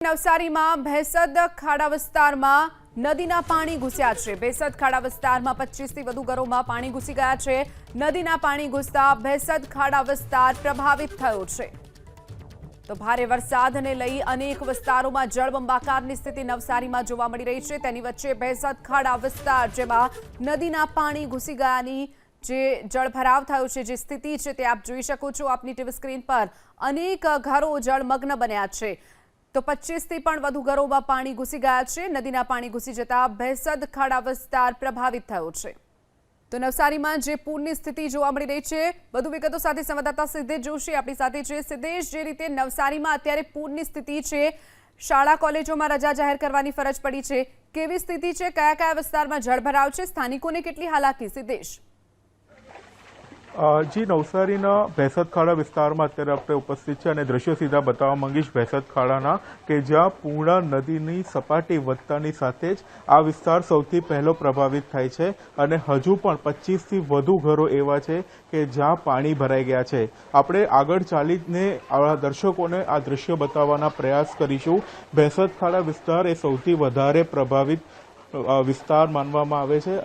નવસારીમાં ભેસદ ખાડા વિસ્તારમાં નદીના પાણી ઘૂસ્યા છે. ભેસદ ખાડા વિસ્તારમાં પચીસથી વધુ ઘરોમાં પાણી ઘૂસી ગયા છે. નદીના પાણી ઘૂસતા ભેસદ ખાડા વિસ્તાર પ્રભાવિત થયો છે. તો ભારે વરસાદને લઈ અનેક વિસ્તારોમાં જળબંબાકારની સ્થિતિ નવસારીમાં જોવા મળી રહી છે. તેની વચ્ચે ભેસદ ખાડા વિસ્તાર જેમાં નદીના પાણી ઘૂસી ગયાની જે જળભરાવ થયો છે, જે સ્થિતિ છે તે આપ જોઈ શકો છો. આપની ટીવી સ્ક્રીન પર અનેક ઘરો જળમગ્ન બન્યા છે. તો પચીસથી પણ વધુ ઘરોમાં પાણી ઘૂસી ગયા છે. નદીના પાણી ઘૂસી જતા ભેસદ ખાડા વિસ્તાર પ્રભાવિત થયો છે. તો નવસારીમાં જે પૂરની સ્થિતિ જોવા મળી રહી છે, વધુ વિગતો સાથે સંવાદદાતા સિદ્ધેશ જોશી આપણી સાથે છે. સિદ્ધેશ, જે રીતે નવસારીમાં અત્યારે પૂરની સ્થિતિ છે, શાળા કોલેજોમાં રજા જાહેર કરવાની ફરજ પડી છે, કેવી સ્થિતિ છે, કયા કયા વિસ્તારમાં જળભરાવ છે, સ્થાનિકોને કેટલી હાલાકી? સિદ્ધેશ. જી, નવસારીના ભેસદ વિસ્તારમાં અત્યારે આપણે ઉપસ્થિત છે અને દ્રશ્યો સીધા બતાવવા માંગીશ ભેસદ કે જ્યાં પૂર્ણા નદીની સપાટી વધતાની સાથે જ આ વિસ્તાર સૌથી પહેલો પ્રભાવિત થાય છે અને હજુ પણ પચીસથી વધુ ઘરો એવા છે કે જ્યાં પાણી ભરાઈ ગયા છે. આપણે આગળ ચાલીને આ દર્શકોને આ દ્રશ્યો બતાવવાના પ્રયાસ કરીશું. ભેસદ વિસ્તાર એ સૌથી વધારે પ્રભાવિત વિસ્તાર માનવામાં આવે છે.